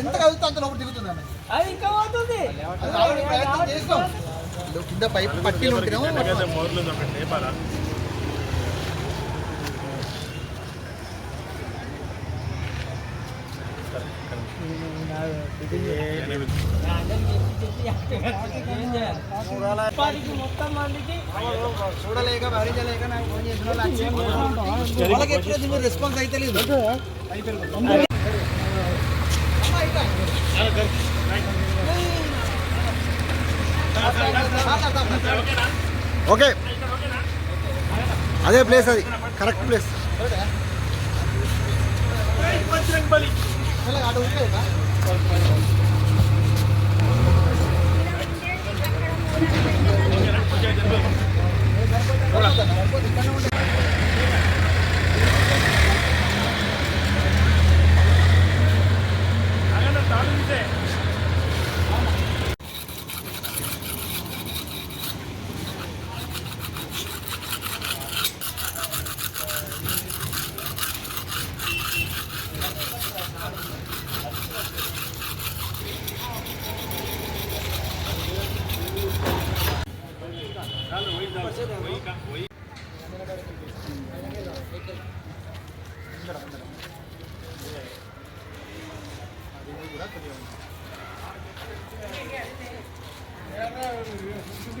ఎంత అంత లోపల ప్రయత్నం చేస్తాం. కింద పైపు పట్టీలు చూడలేక భరించలేక నాకు ఫోన్ చేసిన వాళ్ళకి ఎప్పుడు దీని మీద రెస్పాన్స్ అయితే లేదు. ఓకే. అదే ప్లేస్ అది. Correct place.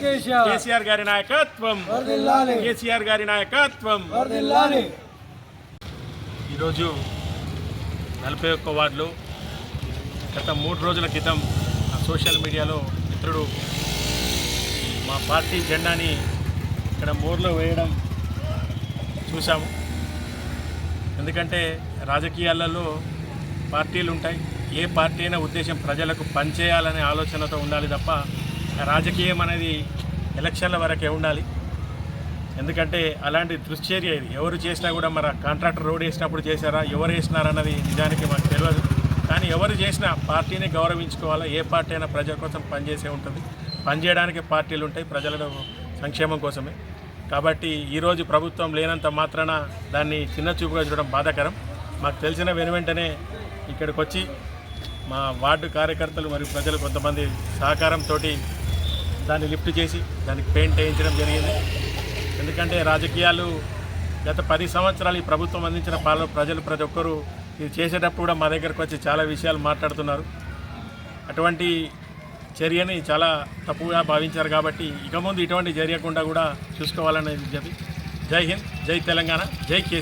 కేసీఆర్. గారి నాయకత్వం. కేసీఆర్ గారి నాయకత్వం. ఈరోజు నలభై ఒక్క వార్డులో గత మూడు రోజుల క్రితం సోషల్ మీడియాలో మిత్రుడు మా పార్టీ జెండాని ఇక్కడ మోర్లో వేయడం చూసాము ఎందుకంటే రాజకీయాలలో పార్టీలు ఉంటాయి ఏ పార్టీ అయినా ఉద్దేశం ప్రజలకు పనిచేయాలనే ఆలోచనతో ఉండాలి తప్ప రాజకీయం అనేది ఎలక్షన్ల వరకే ఉండాలి. ఎందుకంటే అలాంటి దృశ్చర్య ఇది. ఎవరు చేసినా కూడా మరి కాంట్రాక్టర్ రోడ్ వేసినప్పుడు చేశారా ఎవరు వేసినారన్నది నిజానికి మాకు తెలియదు కానీ ఎవరు చేసినా పార్టీని గౌరవించుకోవాలా ఏ పార్టీ అయినా ప్రజల కోసం పనిచేసే ఉంటుంది. పనిచేయడానికి పార్టీలు ఉంటాయి ప్రజల సంక్షేమం కోసమే. కాబట్టి ఈరోజు ప్రభుత్వం లేనంత మాత్రాన దాన్ని చిన్న చూపుగా చూడడం బాధాకరం. మాకు తెలిసిన వెను వెంటనే ఇక్కడికి వచ్చి మా వార్డు కార్యకర్తలు మరియు ప్రజలు కొంతమంది సహకారంతో దాన్ని లిఫ్ట్ చేసి దానికి పెయింట్ వేయించడం జరిగింది. ఎందుకంటే రాజకీయాలు గత పది సంవత్సరాలు ఈ ప్రభుత్వం అందించిన పాలన ప్రజలు ప్రతి ఒక్కరూ ఇది చేసేటప్పుడు కూడా మా దగ్గరకు వచ్చి చాలా విషయాలు మాట్లాడుతున్నారు. అటువంటి చర్యని చాలా తప్పుగా భావించారు కాబట్టి ఇక ముందు ఇటువంటి జరగకుండా కూడా చూసుకోవాలనేది చెప్పి జై హింద్ జై తెలంగాణ జై కేసీ